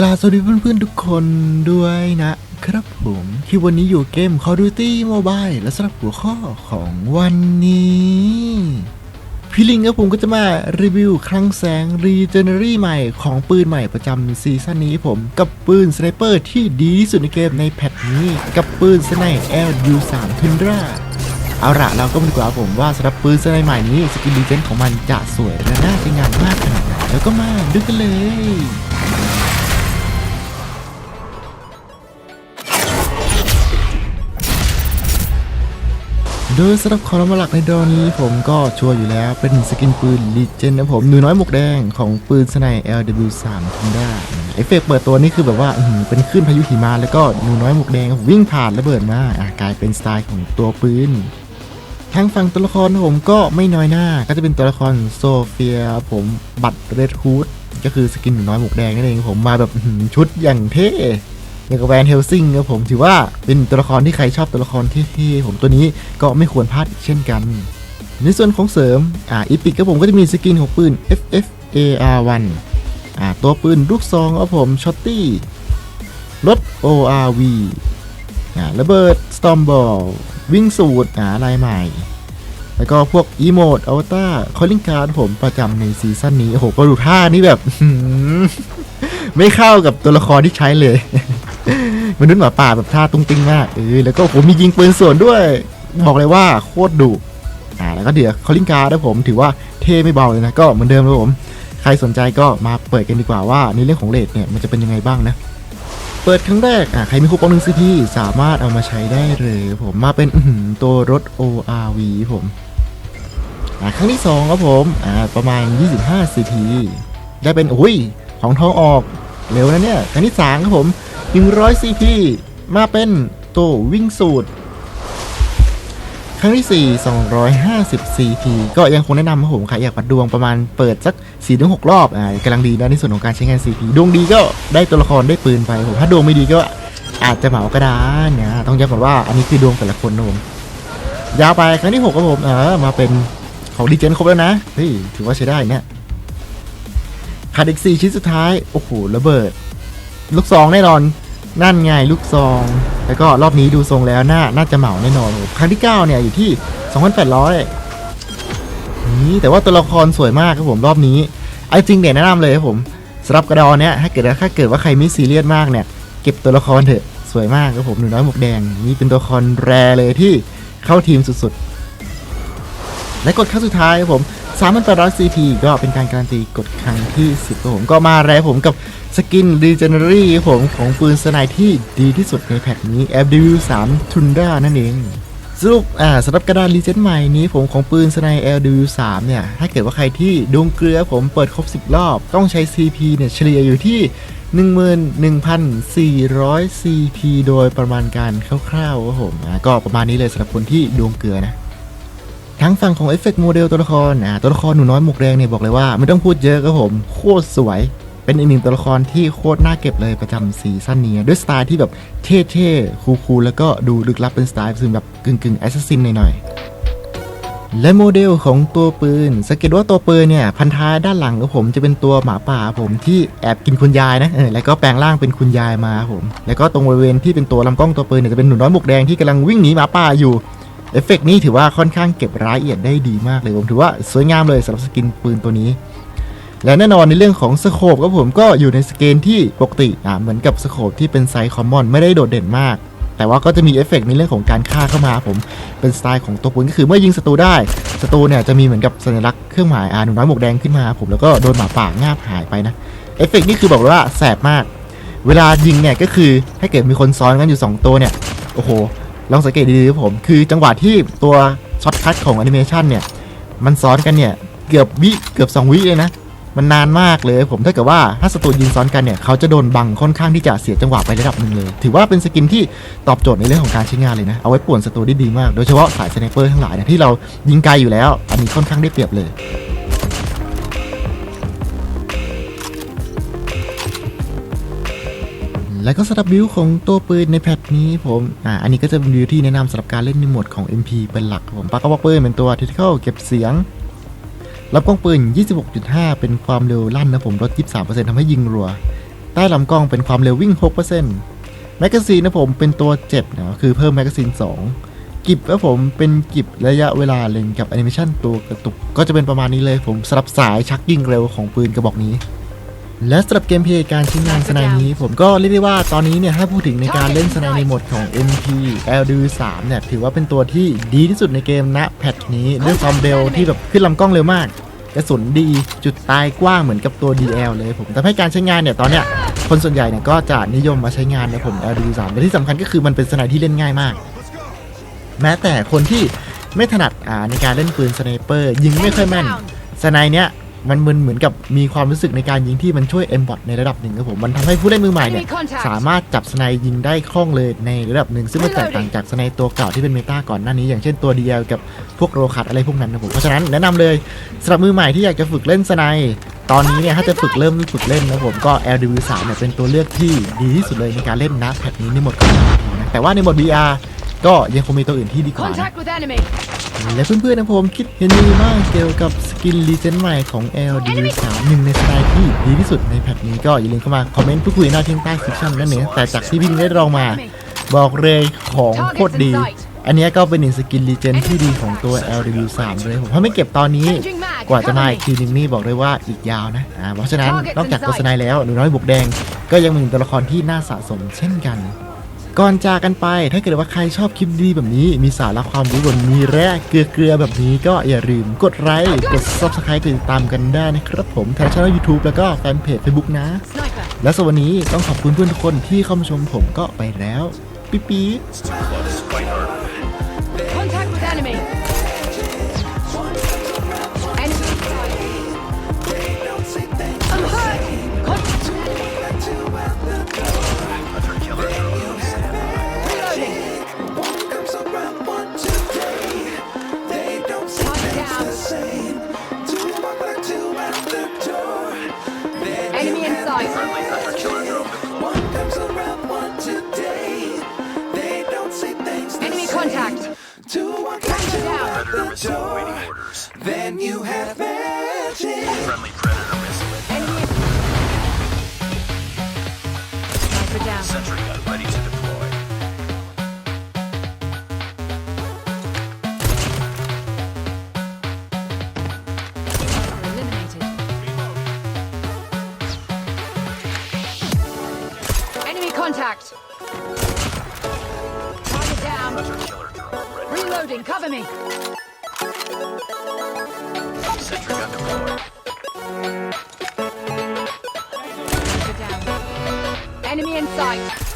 กราบสวัสดีเพื่อนๆทุกคนด้วยนะครับผมที่วันนี้อยู่เกม Call of Duty Mobile และสำหรับหัวข้อของวันนี้พี่ลิงกับผมก็จะมารีวิวคลังแสง Regenery ใหม่ของปืนใหม่ประจำซีซั่นนี้ผม กับปืนสไนเปอร์ที่ดีที่สุดในเกมในแพทนี้ กับปืนสไน LU3 Tundra เอาละเราก็มาดูกว่าผมว่าสำหรับปืนสไนใหม่นี้สกินดีเจนของมันจะสวยและน่าใช้งานมากขนาดไหนแล้วก็มาดูกันเลย โดยสำหรับคอลัมน์หลักในดอนนี้ผมก็ชัวร์อยู่แล้วเป็นสกินปืนลีเจนนะผมหนูน้อยหมวกแดงของปืนสไน LW3 ทันด้าเอฟเฟกต์เปิดตัวนี่คือแบบว่าเป็นขึ้นพายุหิมะแล้วก็หนูน้อยหมวกแดงวิ่งผ่านระเบิดมากลายเป็นสไตล์ของตัวปืนทางฝั่งตัวละครผมก็ไม่น้อยหน้าก็จะเป็นตัวละครโซเฟียผมบัตรเรดฮูดก็คือสกินหนูน้อยหมวกแดงนั่นเองผมมาแบบชุดอย่างเท่ อย่างกับแวนเฮลซิงครับผมถือว่าเป็นตัวละครที่ใครชอบตัวละครเท่ๆผมตัวนี้ก็ไม่ควรพลาดเช่นกัน ในส่วนของเสริมอ่าอีพิกครับผมก็จะมีสกินของปืน FFAR1 อ่าตัวปืนลูกซองครับผมช็อตตี้รถ ORV อ่าระเบิด Stormball วิ่งสูตรอ่าลายใหม่ แล้วก็พวกอีโมดอวตารคอลลิงการ์ดผมประจำในซีซั่นนี้ โอ้โห ก็ดูท่านี่แบบ ไม่เข้ากับตัวละครที่ใช้เลย มนุษย์หมาป่าแบบท่าตุ้งติ้งมากเออแล้วก็ผมมียิงปืนส่วนด้วย บอกเลยว่าโคตรดุอ่าแล้วก็เดี๋ยวคอลลิงการ์ดนะผมถือว่าเท่ไม่เบาเลยนะก็เหมือนเดิมเลยผมใครสนใจก็มาเปิดกันดีกว่าว่าในเรื่องของเลทเนี่ยมันจะเป็นยังไงบ้างนะเปิดครั้งแรกอะใครมีคูปองหนึ่งซีพีสามารถเอามาใช้ได้เลยผมมาเป็นตัวรถ ORV ผมอะครั้งที่สองครับผมอ่าประมาณ 25 CP ได้เป็นอุ้ยของทองออกเร็วนะเนี่ยครั้งที่สามครับผม 100 CP มาเป็นตัววิ่งสูตร ครั้งที่ 4 250 CP ก็ยังคงแนะนำครับผมใครอยากปัดดวงประมาณเปิดสัก 4-6 รอบอ่ากำลังดีนะในส่วนของการใช้งาน CP ดวงดีก็ได้ตัวละครได้ปืนไปผมถ้าดวงไม่ดีก็อาจจะเหมากระดานนะต้องย้ำก่อนว่าอันนี้คือดวงแต่ละคนนะผมยาวไปครั้งที่6ครับผมเออมาเป็นของดีเจนครบแล้วนะเฮ้ยถือว่าใช้ได้เนี่ยขาดอีก4ชิ้นสุดท้าย โอ้โหระเบิด ลูกซองแน่นอน นั่นไงลูกซอง แล้วก็รอบนี้ดูทรงแล้วน่าน่าจะเหมาแน่นอนครั้งที่ 9 เนี่ยอยู่ที่ 2,800นี่แต่ว่าตัวละครสวยมากครับผมรอบนี้ไอ้จริงเนี่ยแนะนำเลยครับผมสำหรับกระดอนเนี่ยถ้าเกิดถ้าเกิดว่าใครไม่ซีเรียสมากเนี่ยเก็บตัวละครเถอะสวยมากครับผมหนูน้อยหมวกแดงนี่เป็นตัวละครแรเลยที่เข้าทีมสุดๆและกดครั้งสุดท้ายครับผม 3,800 CP ก็เป็นการการันตีกดครั้งที่ 10ครับผมก็มาแรผมกับสกิน Regenery ครับผมของปืนสไนที่ดีที่สุดในแพทนี้ FW3 Tundra นั่นเองสรุปอ่าสำหรับกระดานรีเจนใหม่นี้ผมของปืนสไน LW3 เนี่ย ถ้าเกิดว่าใครที่ดวงเกลือผมเปิดครบ 10 รอบ ต้องใช้ CP เนี่ย เฉลี่ยอยู่ที่ 11,400 CP โดยประมาณการคร่าวๆครับผมก็ประมาณนี้เลยสำหรับคนที่ดวงเกลือนะ ทั้งฝั่งของเอฟเฟกต์โมเดลตัวละครอ่าตัวละครหนูน้อยหมวกแดงเนี่ยบอกเลยว่าไม่ต้องพูดเยอะครับผมโคตรสวยเป็นอีกหนึ่งตัวละครที่โคตรน่าเก็บเลยประจำซีซั่นนี้ ด้วยสไตล์ที่แบบเท่ๆ คูลๆ แล้วก็ดูลึกลับเป็นสไตล์ซึมแบบกึ่งๆแอสซัสซินหน่อยๆ และโมเดลของตัวปืนสังเกตว่าตัวปืนเนี่ย พันท้ายด้านหลังของผมจะเป็นตัวหมาป่าผมที่แอบกินคุณยายนะเออแล้วก็แปลงร่างเป็นคุณยายมาครับผม แล้วก็ตรงบริเวณที่เป็นตัวลำกล้องตัวปืนเนี่ยจะเป็นหนูน้อยหมวกแดงที่กำลังวิ่งหนีหมาป่าอยู่ เอฟเฟกต์นี้ถือว่าค่อนข้างเก็บรายละเอียดได้ดีมากเลยผมถือว่าสวยงามเลยสำหรับสกินปืนตัวนี้ และแน่นอนในเรื่องของสโคปครับผมก็อยู่ในสเกลที่ปกติอ่าเหมือนกับสโคปที่เป็นไซส์คอมมอนไม่ได้โดดเด่นมาก แต่ว่าก็จะมีเอฟเฟกต์ในเรื่องของการฆ่าเข้ามาผมเป็นสไตล์ของตัวปืนก็คือเมื่อยิงศัตรูได้ศัตรูเนี่ยจะมีเหมือนกับสัญลักษณ์เครื่องหมายอ่าหนูน้อยหมวกแดงขึ้นมาผมแล้วก็โดนหมาป่างาบหายไปนะเอฟเฟกต์นี่คือบอกเลยว่าแสบมาก เวลายิงเนี่ยก็คือถ้าเกิดมีคนซ้อนกันอยู่สองตัวเนี่ยโอ้โห ลองสังเกตดีๆครับผม คือจังหวะที่ตัวช็อตคัทของแอนิเมชันเนี่ย มันซ้อนกันเนี่ย เกือบวิเกือบ 2 วิเลยนะ มันนานมากเลยผมถ้าเกิดว่าถ้าศัตรูยิงซ้อนกันเนี่ย เขาจะโดนบังค่อนข้างที่จะเสียจังหวะไประดับหนึ่งเลย ถือว่าเป็นสกินที่ตอบโจทย์ในเรื่องของการใช้งานเลยนะ เอาไว้ป่วนศัตรูได้ดีมาก โดยเฉพาะสายสไนเปอร์ทั้งหลายเนี่ยที่เรายิงไกลอยู่แล้ว อันนี้ค่อนข้างได้เปรียบเลย แล้วก็สำหรับบิวของตัวปืนในแพทนี้ผมอ่าอันนี้ก็จะเป็นบิวที่แนะนำสำหรับการเล่นในโหมดของ MP เป็นหลักผมปากกระบอกปืนเป็นตัวทิทเคิลเก็บเสียงรับกล้องปืน 26.5 เป็นความเร็วลั่นนะผมลด 23%ทำให้ยิงรัว ใต้ลำกล้องเป็นความเร็ววิ่ง 6%แมกกาซีนนะผมเป็นตัว7นะคือเพิ่มแมกกาซีน 2 กิบนะผมเป็นกิบระยะเวลาเล็งกับแอนิเมชันตัวกระตุก ก็จะเป็นประมาณนี้เลยผมสลับสายชักยิงเร็วของปืนกระบอกนี้ และสำหรับเกมเพลย์การใช้งานสนด์นี้ผมก็เรียกได้ว่าตอนนี้เนี่ยถ้าพูดถึงในการเล่นสนด์ในโหมดของ MP LD3 เนี่ยถือว่าเป็นตัวที่ดีที่สุดในเกมณแพทนี้ด้วยความเร็วที่แบบขึ้นลำกล้องเร็วมากกระสุนดีจุดตายกว้างเหมือนกับตัว DL เลยผมทำให้การใช้งานเนี่ยตอนเนี้ยคนส่วนใหญ่เนี่ยก็จะนิยมมาใช้งานในผม LD3 และที่สำคัญก็คือมันเป็นสนด์ที่เล่นง่ายมาก แม้แต่คนที่ไม่ถนัดในการเล่นปืนสไนเปอร์ยิงไม่ค่อยแม่นสไนเนี้ย มันมึนเหมือนกับมีความรู้สึกในการยิงที่มันช่วยเอ็มบอทในระดับหนึ่งครับผม มันทำให้ผู้เล่นมือใหม่เนี่ยสามารถจับสไนยิงได้คล่องเลยในระดับหนึ่งซึ่งมันแตกต่างจากสไนตัวเก่าที่เป็นเมตาก่อนหน้านี้ อย่างเช่นตัว DL กับพวกโรคัตอะไรพวกนั้นนะผมเพราะฉะนั้นแนะนำเลยสำหรับมือใหม่ที่อยากจะฝึกเล่นสไนตอนนี้เนี่ยถ้าจะฝึกเริ่มฝึกเล่นนะผมก็ LW3 เนี่ยเป็นตัวเลือกที่ดีที่สุดเลยในการเล่นนะแพทนี้ในโหมดของนะแต่ว่าในโหมด VR ก็ยังคงมีตัวอื่นที่ดีกว่านะ Contact with enemy. และเพื่อนๆนะผมคิดเห็นยังไงบ้างเกี่ยวกับสกินรีเจนใหม่ของ LD3 หนึ่งในสไตล์ที่ดีที่สุดในแพทนี้ก็อย่าลืมเข้ามา คอมเมนต์พูดคุยหน้าที่ใต้คลิปชั่นนั่นเองแต่จากที่พี่ได้ลองมา บอกเลยของโคตรดี อันนี้ก็เป็นหนึ่งสกินรีเจนที่ดีของตัว LW3 เลยผมถ้าไม่เก็บตอนนี้กว่าจะมาอีกทีนึงนี่บอกเลยว่าอีกยาวนะอ่าเพราะฉะนั้นนอกจากตัวสไนแล้วหนูน้อยบุกแดง ก็ยังมีตัวละครที่น่าสะสมเช่นกัน ก่อนจากกันไปถ้าเกิดว่าใครชอบคลิปดีแบบนี้ มีสาระความรู้บนมีแร่เกลือเกลือๆแบบนี้ก็อย่าลืมกดไลค์กด subscribe ติดตามกันได้นะครับผมทางช่อง YouTube แล้วก็แฟนเพจ Facebook นะ Sniper. และสำหรับวันนี้ต้องขอบคุณเพื่อนทุกคนที่เข้ามาชมผมก็ไปแล้ว ปิ๊บปิ๊ Then you have magic. Enemy. Sniper down. Sentry gun ready to deploy. Sniper eliminated. Enemy contact. Target down. Hunter killer drone ready. Reloading. Cover me. Enemy in sight.